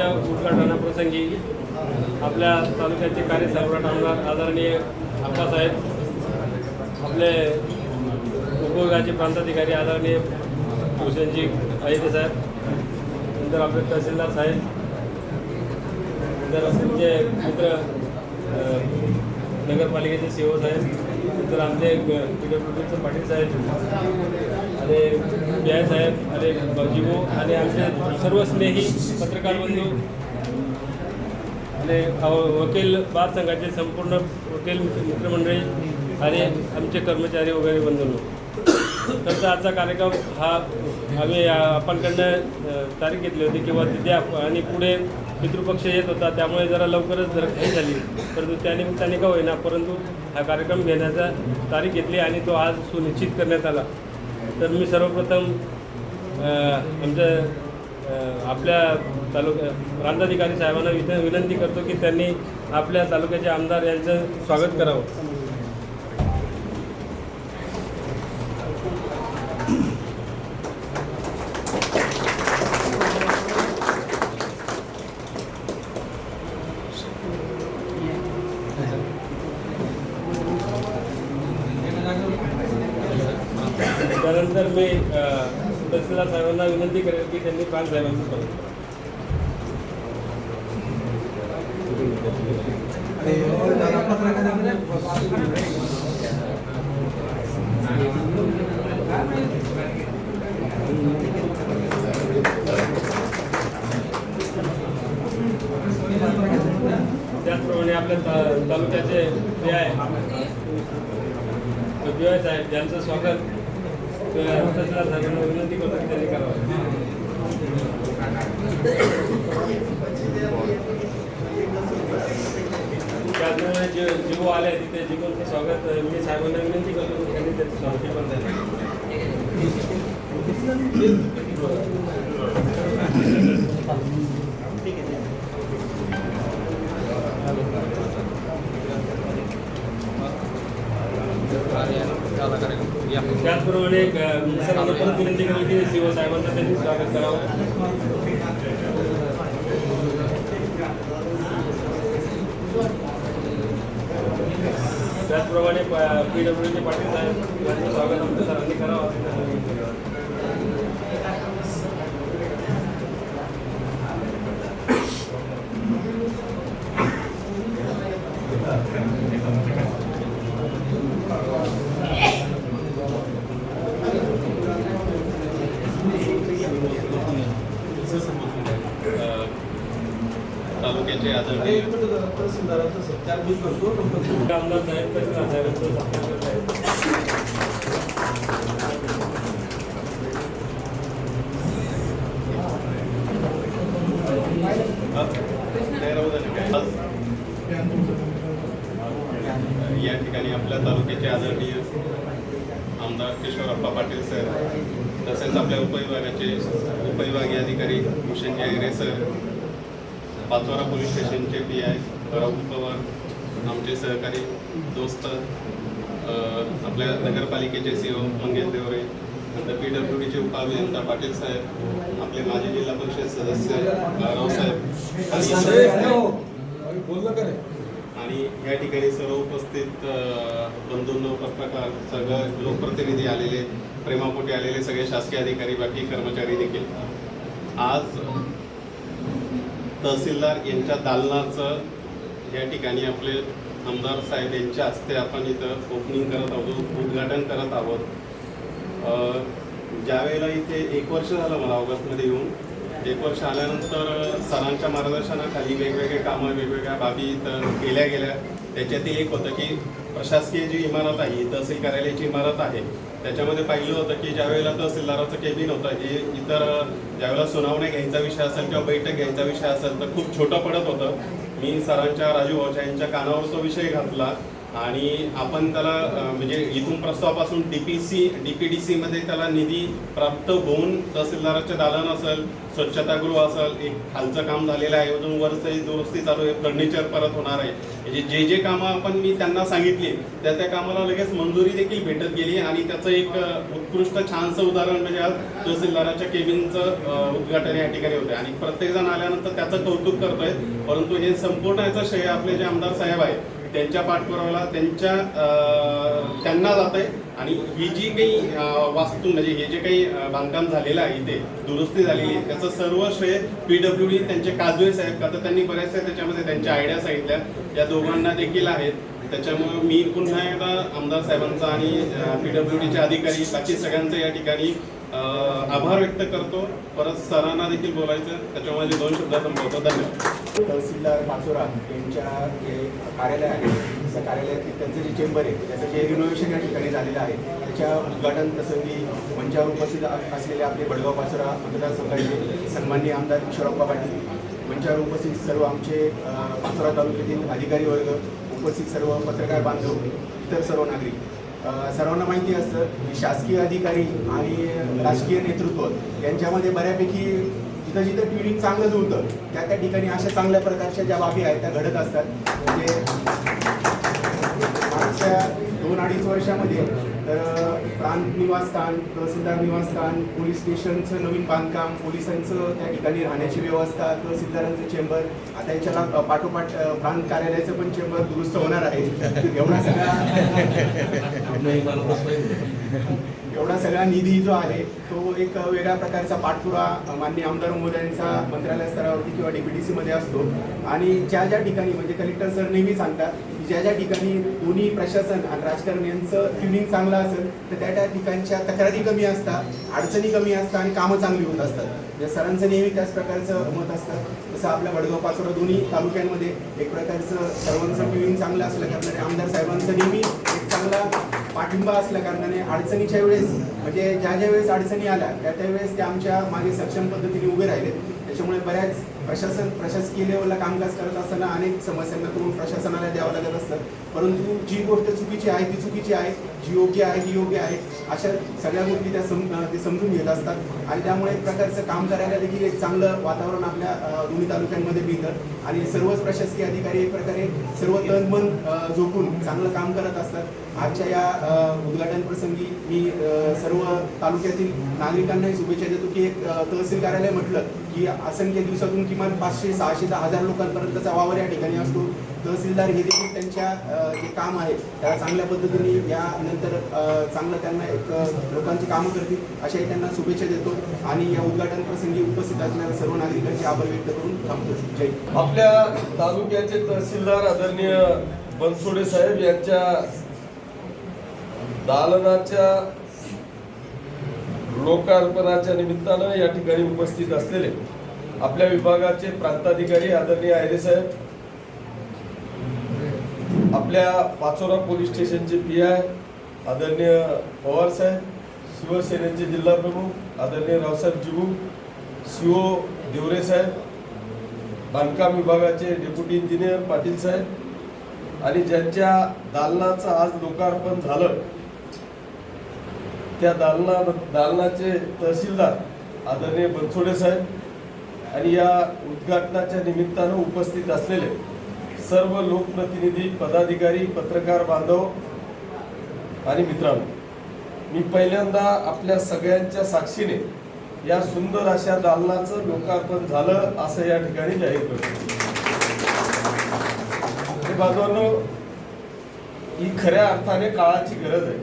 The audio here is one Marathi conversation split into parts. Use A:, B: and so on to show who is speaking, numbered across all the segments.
A: तालुक्याच्या उद्घाटनाप्रसंगी आपल्या तालुक्याचे कार्यसम्राट आमदार आदरणीय अप्पासाहेब आपले उपविभागाचे प्रांताधिकारी आदरणीय भूषणजी अहिरे साहेब नंतर आपले तहसीलदार साहेब नंतर आमचे मित्र नगरपालिकेचे सी साहेब नंतर आमचे पी डब्ल्यू डीचे पाटील साहेब आणि बी साहेब आणि जीवो आणि आमचे सर्व स्नेही पत्रकार बंधू आणि वकील बार संघाचे संपूर्ण वकील मित्रमंडळी आणि आमचे कर्मचारी वगैरे बंधू. तर आजचा कार्यक्रम हा आम्ही आपणकडनं तारीख घेतली होती किंवा तिथे आणि पुढे पितृपक्ष येत होता त्यामुळे जरा लवकरच जर काही झाली. परंतु त्यानिमित्ताने का होईना परंतु हा कार्यक्रम घेण्याचा तारीख घेतली आणि तो आज सुनिश्चित करण्यात आला. तर मी सर्वप्रथम आमच्या आपल्या तालुक्या प्रांताधिकारी साहेबांना विन विनंती करतो की त्यांनी आपल्या तालुक्याचे आमदार यांचं स्वागत करावं त्यानंतर मी अ, तहसीलदार साहेबांना विनंती करेल की त्यांनी प्रांत साहेबांचं स्वागत. त्याचप्रमाणे आपल्या तालुक्याचे जे आहे साहेब यांचं स्वागत अ, तहसीलदार साहेबांना विनंती करतो की त्यांनी करावं त्याचप्रमाणे जे जीवो आले तिथे जीवोचं स्वागत मी साहेबांना विनंती करतो त्यांनी त्याचं स्वागत पण त्याचप्रमाणे सर परत विनंती केली की शिवसाहेबांचा त्यांनी स्वागत करावं. त्याचप्रमाणे पी डब्ल्यूचे पाटील साहेब यांचं स्वागत आमच्या सरांनी करावं
B: तालुक्याचे आदरणीय
A: आमदार साहेब तहसीलदार साहेबांचं स्वागत आहे
B: या ठिकाणी आपल्या तालुक्याचे आदरणीय आमदार किशोरप्पा पाटील सर तसेच आपल्या उपविभागाचे उपविभागीय अधिकारी भूषणजी आगरे सर पाचोरा पोलीस स्टेशनचे पी आय राहुल पवार आमचे सहकारी दोस्त आपल्या नगरपालिकेचे सी ओ मंगेश देवरे नंतर पी डब्ल्यू डीचे उपअभियंता पाटील साहेब आपले माजी जिल्हा परिषद सदस्य रावसाहेब आणि आणि या ठिकाणी सर्व उपस्थित बंधूंनो पत्रकार सगळं लोकप्रतिनिधी आलेले प्रेमापोटी आलेले सगळे शासकीय अधिकारी बाकी कर्मचारी देखील. आज तहसीलदार यांच्या दालनाचं या ठिकाणी आपले आमदार साहेब यांच्या हस्ते आपण इथं ओपनिंग करत आहोत उद्घाटन करत आहोत. ज्यावेळेला इथे एक वर्ष झालं मला ऑगस्टमध्ये येऊन एक वर्ष आल्यानंतर सरांच्या मार्गदर्शनाखाली वेगवेगळे कामं वेगवेगळ्या बाबी इथं केल्या गेल्या. त्याच्यातील एक होतं की प्रशासकीय जी इमारत आहे तहसील कार्यालयाची इमारत आहे त्याच्यामध्ये पाहिलं होतं की ज्यावेळेला तहसीलदाराचं केबिन होतं हे इतर ज्यावेळेला सुनावण्या घ्यायचा विषय असेल किंवा बैठक घ्यायचा विषय असेल तर खूप छोटं पडत होतं. मी सरांच्या राजू भाऊच्या यांच्या कानावर तो विषय घातला. आणि आपण त्याला म्हणजे इथून प्रस्तावापासून D P C D P D सीमध्ये त्याला निधी प्राप्त होऊन तहसीलदाराचे दालन असेल स्वच्छतागृह असेल एक खालचं काम झालेलं आहे अजून वरचंही दुरुस्ती चालू आहे फर्निचर परत होणार आहे. म्हणजे जे जे कामं आपण मी त्यांना सांगितली त्या त्या कामाला लगेच मंजुरी देखील भेटत गेली आणि त्याचं एक उत्कृष्ट छानसं उदाहरण म्हणजे आज तहसीलदाराच्या केबिनचं उद्घाटन या ठिकाणी होतं आणि प्रत्येकजण आल्यानंतर त्याचं कौतुक करतोय परंतु हे संपूर्ण याचं श्रेय आपले जे आमदार साहेब आहेत त्यांच्या पाठपुराव्याला त्यांच्या त्यांना जात आहे आणि ही जी काही वास्तू म्हणजे हे जे काही बांधकाम झालेलं आहे इथे दुरुस्ती झालेली आहे त्याचं सर्व श्रेय पी डब्ल्यू डी त्यांचे काजवे साहेब का तर त्यांनी बऱ्याचशा त्याच्यामध्ये त्यांच्या आयडिया सांगितल्या. या दोघांना देखील आहेत. त्याच्यामुळे मी पुन्हा एकदा आमदार साहेबांचा आणि पी डब्ल्यू डीचे अधिकारी बाकी सगळ्यांचे या ठिकाणी आभार व्यक्त करतो. परत सरांना देखील बोलायचं. त्याच्यामुळे माझे दोन शब्द संपवतो. धन्यवाद.
C: तहसीलदार माचोरा यांच्या जे कार्यालय आहे त्या कार्यालयातील त्यांचं जे चेंबर आहे त्याचं जे रिनोव्हेशन या ठिकाणी झालेलं आहे त्याच्या उद्घाटन प्रसंगी मंचावर उपस्थित असलेले आपले बडगाव पाचोरा मतदारसंघाचे सन्माननीय आमदार किशोरप्पा पाटील मंचावर उपस्थित सर्व आमचे पाचोरा तालुक्यातील अधिकारी वर्ग उपस्थित सर्व पत्रकार बांधव इतर सर्व नागरिक. सर्वांना माहिती असतं की शासकीय अधिकारी आणि राजकीय नेतृत्व यांच्यामध्ये बऱ्यापैकी जिथं जिथं ट्विडिंग चांगलंच होतं त्या त्या ठिकाणी अशा चांगल्या प्रकारच्या ज्या बाबी आहेत त्या घडत असतात. म्हणजे मागच्या दोन अडीच वर्षामध्ये तर प्रांत निवासस्थान तहसीलदार निवासस्थान पोलीस स्टेशनचं नवीन बांधकाम पोलिसांचं त्या ठिकाणी राहण्याची व्यवस्था तहसीलदारांचं चेंबर आता याच्याला पाठोपाठ प्रांत कार्यालयाचं पण चेंबर दुरुस्त होणार आहे. एवढा सगळा एवढा सगळा निधी जो आहे तो एक वेगळ्या प्रकारचा पाठपुरा माननीय आमदार महोदयांचा मंत्रालय स्तरावरती किंवा डी मध्ये असतो. आणि ज्या ज्या ठिकाणी म्हणजे कलेक्टर सर नेहमी सांगतात ज्या ज्या ठिकाणी दोन्ही प्रशासन आणि राजकारण यांचं ट्युनिंग चांगलं असेल तर त्या त्या ठिकाणच्या तक्रारी कमी असतात अडचणी कमी असतात आणि कामं चांगली होत असतात. म्हणजे सरांचं नेहमी त्याच प्रकारचं मत असतं. जसं आपल्या वडगाव पाचोरा दोन्ही तालुक्यांमध्ये एक प्रकारचं सर्वांचं ट्युनिंग चांगलं असल्या कारणाने आमदार साहेबांचं नेहमी एक चांगला पाठिंबा असल्या कारणाने अडचणीच्या वेळेस म्हणजे ज्या ज्या वेळेस अडचणी आल्या त्या त्यावेळेस ते आमच्या मागे सक्षम पद्धतीने उभे राहिले. त्याच्यामुळे बऱ्याच प्रशासन प्रशासकीय लेवलला कामकाज करत असताना अनेक समस्यांना तुम्ही प्रशासनाला द्यावं लागत असतं. परंतु जी गोष्ट चुकीची आहे ती चुकीची आहे. जी योग्य आहे ती योग्य आहे. अशा सगळ्या गोष्टी त्या सम ते समजून घेत असतात. आणि त्यामुळे एक प्रकारचं काम करायला देखील एक चांगलं वातावरण आपल्या दोन्ही तालुक्यांमध्ये मिळतं. आणि सर्वच प्रशासकीय अधिकारी एक प्रकारे सर्व तन मन जोखून चांगलं काम करत असतात. आजच्या या उद्घाटन प्रसंगी मी सर्व तालुक्यातील नागरिकांनाही शुभेच्छा देतो की एक तहसील कार्यालय म्हटलं की असंख्य दिवसातून किमान पाचशे सहाशे दहा हजार लोकांपर्यंतचा वावर या ठिकाणी असतो. तहसीलदार हे देखील त्यांच्या जे काम आहे त्याला चांगल्या पद्धतीने यानंतर नंतर चांगलं त्यांना एक लोकांची कामं करतील अशाही त्यांना शुभेच्छा देतो. आणि या उद्घाटन प्रसंगी उपस्थित असणाऱ्या सर्व नागरिकांचे आभार व्यक्त करून थांबतो. जय
D: आपल्या तालुक्याचे तहसीलदार आदरणीय बनसोडे साहेब यांच्या दालनाच्या लोकार्पणाच्या निमित्तानं या ठिकाणी उपस्थित असलेले आपल्या विभागाचे प्रांताधिकारी आदरणीय आयरे साहेब आपल्या पाचोरा पोलीस स्टेशनचे पी आय आदरणीय पवार साहेब शिवसेनेचे जिल्हा प्रमुख आदरणीय रावसाहेब जिबू ओ देवरे साहेब बांधकाम विभागाचे डेप्युटी इंजिनियर पाटील साहेब आणि ज्यांच्या दालनाचं आज लोकार्पण झालं त्या दालना दालनाचे तहसीलदार आदरणीय बनसोडे साहेब आणि या उद्घाटनाच्या निमित्तानं उपस्थित असलेले सर्व लोकप्रतिनिधी पदाधिकारी पत्रकार बांधव आणि मित्रांनो मी पहिल्यांदा आपल्या सगळ्यांच्या साक्षीने या सुंदर अशा दालनाचं लोकार्पण झालं असं या ठिकाणी जाहीर करतो. बांधवांनो ही खऱ्या अर्थाने काळाची गरज आहे.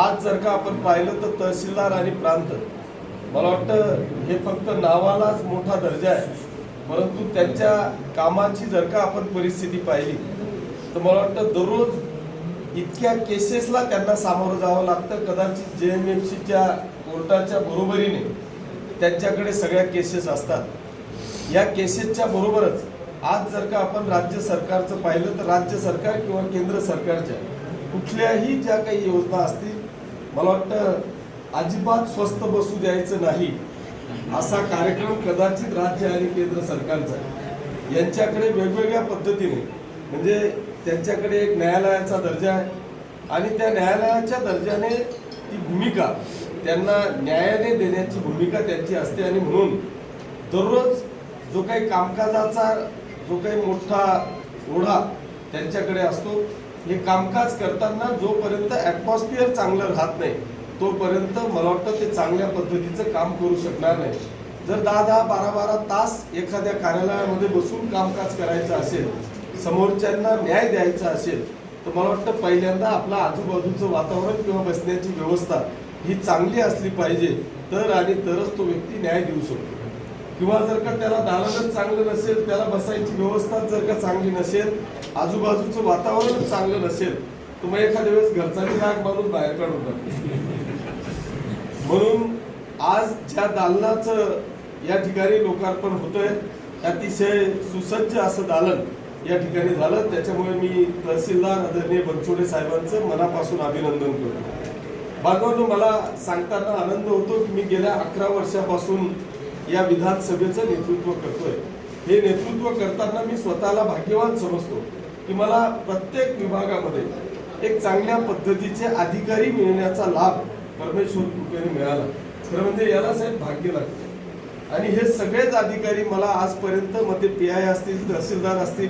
D: आज जर का आपण पाहिलं तर तहसीलदार आणि प्रांत मला वाटतं हे फक्त नावालाच मोठा दर्जा आहे. परंतु त्यांच्या कामाची जर का आपण परिस्थिती पाहिली तर मला वाटतं दररोज इतक्या केसेसला त्यांना सामोरं जावं लागतं. कदाचित जे एम एफ सीच्या कोर्टाच्या बरोबरीने त्यांच्याकडे सगळ्या केसेस असतात. या केसेसच्या बरोबरच आज जर का आपण राज्य सरकारचं पाहिलं तर राज्य सरकार किंवा केंद्र सरकारच्या कुठल्याही ज्या काही योजना असतील मला वाटतं अजिबात स्वस्त बसू द्यायचं नाही. असा कार्यक्रम कदाचित राज्य आणि केंद्र सरकारचा यांच्याकडे वेगवेगळ्या पद्धतीने म्हणजे त्यांच्याकडे एक न्यायालयाचा दर्जा आहे. आणि त्या न्यायालयाच्या दर्जाने ती भूमिका त्यांना न्यायाने देण्याची भूमिका त्यांची असते. आणि म्हणून दररोज जो काही कामकाजाचा जो काही मोठा ओढा त्यांच्याकडे असतो. हे कामकाज करताना जोपर्यंत ॲटमॉस्फिअर चांगलं राहत नाही तोपर्यंत मला वाटतं ते चांगल्या पद्धतीचं काम करू शकणार नाही जर दहा दहा बारा बारा तास एखाद्या कार्यालयामध्ये बसून कामकाज करायचं असेल समोरच्यांना न्याय द्यायचा असेल तर मला वाटतं पहिल्यांदा आपलं आजूबाजूचं वातावरण किंवा बसण्याची व्यवस्था ही चांगली असली पाहिजे तर आणि तरच तो व्यक्ती न्याय देऊ शकतो किंवा जर का त्याला दालनच चांगलं नसेल त्याला बसायची व्यवस्था जर का चांगली नसेल आजूबाजूचं वातावरण चांगलं नसेल तर मग एखाद्या वेळेस घरचा बी राग माणूस बाहेर काढून टाकतो. म्हणून आज ज्या दालनाचं या ठिकाणी लोकार्पण होतंय अतिशय सुसज्ज असं दालन या ठिकाणी झालं. त्याच्यामुळे मी तहसीलदार आदरणीय बनसोडे साहेबांचं मनापासून अभिनंदन करतो. बांधवांनो मला सांगताना आनंद होतो की मी गेल्या अकरा वर्षापासून या विधानसभेचं नेतृत्व करतोय. हे नेतृत्व करताना मी स्वतःला भाग्यवान समजतो की मला प्रत्येक विभागामध्ये एक चांगल्या पद्धतीचे अधिकारी मिळण्याचा लाभ परमेश्वर कृपेने मिळाला. खरं म्हणजे याला साहेब भाग्य लागतं. आणि हे सगळेच अधिकारी मला आजपर्यंत मग ते पी आय असतील तहसीलदार असतील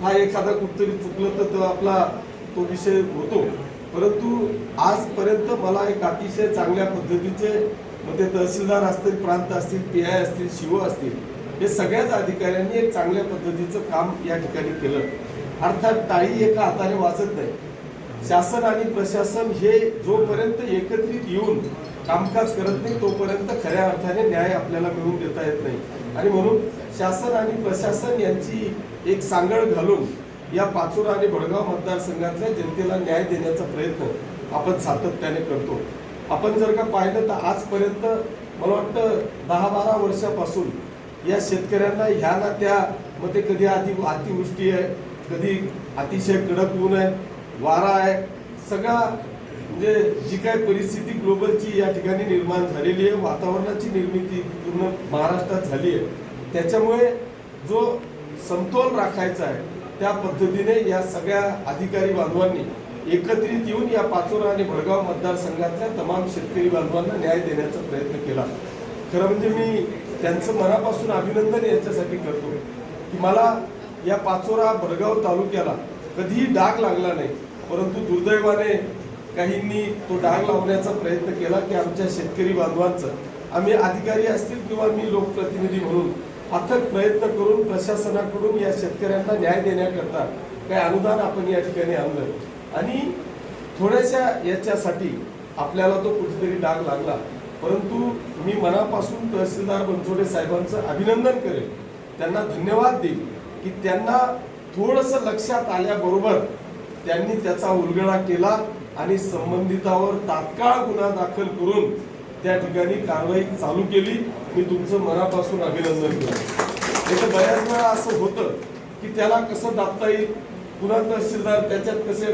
D: हा एखादा कुठतरी चुकलं तर तो आपला तो विषय होतो. परंतु आजपर्यंत मला एक अतिशय चांगल्या पद्धतीचे मग ते तहसीलदार असतील प्रांत असतील पी आय असतील शिव असतील हे सगळ्याच अधिकाऱ्यांनी एक चांगल्या पद्धतीचं काम या ठिकाणी केलं. अर्थात टाळी एका हाताने वाचत नाही. शासन आणि प्रशासन हे जोपर्यंत एकत्रित येऊन कामकाज करत नाही तोपर्यंत खऱ्या अर्थाने न्याय आपल्याला मिळवून देता येत नाही. आणि म्हणून शासन आणि प्रशासन यांची एक सांगड घालून या पाचोरा आणि भडगाव मतदारसंघातल्या जनतेला न्याय देण्याचा प्रयत्न आपण सातत्याने करतो. आपण जर का पाहिलं तर आजपर्यंत मला वाटतं दहा बारा वर्षापासून या शेतकऱ्यांना ह्या ना त्या मध्ये कधी अति अतिवृष्टी आहे कधी अतिशय कडक ऊन आहे वारा आहे. सगळा म्हणजे जी काय परिस्थिती ग्लोबलची या ठिकाणी निर्माण झालेली आहे वातावरणाची निर्मिती पूर्ण महाराष्ट्रात झाली आहे. त्याच्यामुळे जो समतोल राखायचा आहे त्या पद्धतीने या सगळ्या अधिकारी बांधवांनी एकत्रित येऊन या पाचोरा आणि भडगाव मतदारसंघातल्या तमाम शेतकरी बांधवांना न्याय देण्याचा प्रयत्न केला. खरं म्हणजे मी त्यांचं मनापासून अभिनंदन याच्यासाठी करतो की मला या पाचोरा भडगाव तालुक्याला कधीही डाग लागला नाही. परंतु दुर्दैवाने काहींनी तो डाग लावण्याचा प्रयत्न केला की आमच्या शेतकरी बांधवांचं. आम्ही अधिकारी असतील किंवा मी लोकप्रतिनिधी म्हणून अथक प्रयत्न करून प्रशासनाकडून या शेतकऱ्यांना न्याय देण्याकरता काही अनुदान आपण या ठिकाणी आणलं. आणि थोड्याशा याच्यासाठी आपल्याला तो कुठेतरी डाग लागला. परंतु मी मनापासून तहसीलदार बनसोडे साहेबांचं अभिनंदन करेन. त्यांना धन्यवाद देईन की त्यांना थोडंसं लक्षात आल्याबरोबर त्यांनी त्याचा उलगडा केला आणि संबंधितावर तात्काळ गुन्हा दाखल करून त्या ठिकाणी कारवाई चालू केली. मी तुमचं मनापासून अभिनंदन करतो. बऱ्याच वेळा असं होतं की त्याला कसं दाबता येईल? पुन्हा तहसीलदार त्याच्यात कसे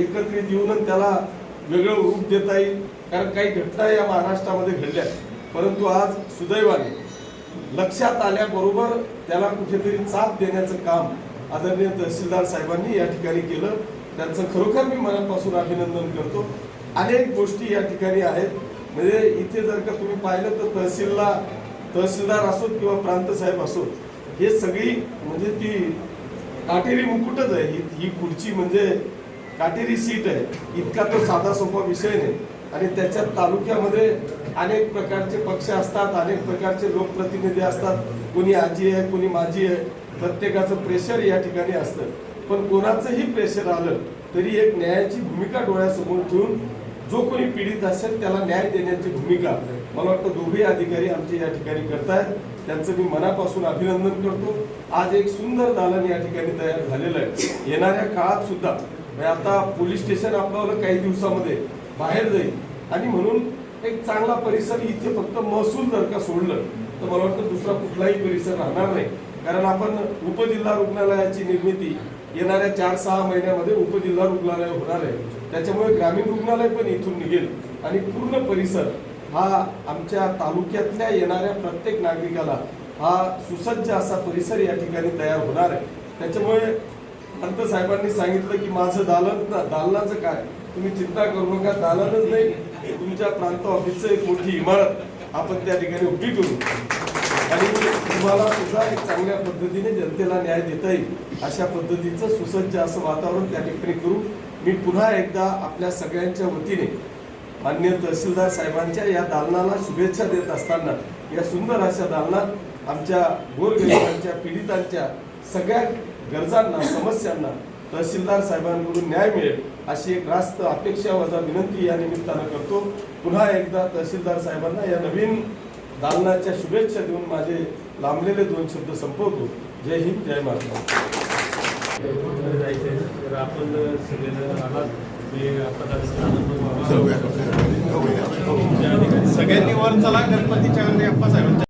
D: एकत्रित येऊन त्याला वेगळं रूप देता येईल? कारण काही घटना या महाराष्ट्रामध्ये घडल्या परंतु आज सुदैवाने लक्षात आल्याबरोबर त्याला कुठेतरी चाप देण्याचं काम आदरणीय तहसीलदार साहेबांनी या ठिकाणी केलं. त्यांचं खरोखर मी मनापासून अभिनंदन करतो. अनेक गोष्टी या ठिकाणी आहेत. म्हणजे इथे जर का तुम्ही पाहिलं तर तहसीलला तहसीलदार असोत किंवा प्रांत साहेब असोत हे सगळी म्हणजे ती काटेरी मुकुटच आहे. ही ही खुर्ची म्हणजे काटेरी सीट आहे. इतका तो साधा सोपा विषय नाही. आणि त्याच्यात तालुक्यामध्ये अनेक प्रकारचे पक्ष असतात अनेक प्रकारचे लोकप्रतिनिधी असतात. कोणी आजी आहे कोणी माझी आहे. प्रत्येकाचं प्रेशर या ठिकाणी असतं. पण कोणाचंही प्रेशर आलं तरी एक न्यायाची भूमिका डोळ्यासमोर ठेवून जो कोणी पीडित असेल त्याला न्याय देण्याची भूमिका मला वाटतं दोघे अधिकारी आमचे या ठिकाणी करतायत. त्यांचं मी मनापासून अभिनंदन करतो. आज एक सुंदर दालन या ठिकाणी तयार झालेलं आहे. येणाऱ्या काळात सुद्धा. म्हणजे आता पोलीस स्टेशन आपल्याला काही दिवसामध्ये बाहेर जाईल. आणि म्हणून एक चांगला परिसर इथे फक्त महसूल जर का सोडलं तर मला वाटतं दुसरा कुठलाही परिसर राहणार नाही. कारण आपण उपजिल्हा रुग्णालयाची निर्मिती येणाऱ्या चार सहा महिन्यामध्ये उपजिल्हा रुग्णालय होणार आहे. त्याच्यामुळे ग्रामीण रुग्णालय पण इथून निघेल. आणि पूर्ण परिसर हा आमच्या तालुक्यातल्या येणाऱ्या प्रत्येक नागरिकाला हा सुसज्ज असा परिसर या ठिकाणी तयार होणार आहे. त्याच्यामुळे पंत साहेबांनी सांगितलं की माझं दालन दालनाचं काय? तुम्ही चिंता करू नका दालनच नाही तुमच्या प्रांत ऑफिसचं एक मोठी इमारत आपण त्या ठिकाणी उभी करू. आणि तुम्हाला सुद्धा एक चांगल्या पद्धतीने जनतेला न्याय देता येईल. अशा पद्धतीचं सुसज्ज असं वातावरण त्या ठिकाणी करू. मी पुन्हा एकदा आपल्या सगळ्यांच्या वतीने मान्य तहसीलदार साहेबांच्या या दालनाला शुभेच्छा देत असताना या सुंदर अशा दालनात आमच्या गोरगरिबांच्या पीडितांच्या सगळ्या गरजांना समस्यांना तहसीलदार साहेबांकडून न्याय मिळेल अशी एक रास्त अपेक्षा वजा विनंती या निमित्तानं करतो. पुन्हा एकदा तहसीलदार साहेबांना या नवीन दालनाच्या शुभेच्छा देऊन माझे लांबलेले दोन शब्द संपवतो. जय हिंद जय महाराष्ट्र.
A: जायचंय तर आपण सगळेजण आलात. मी
B: सगळ्यांनी वर चला गणपतीच्या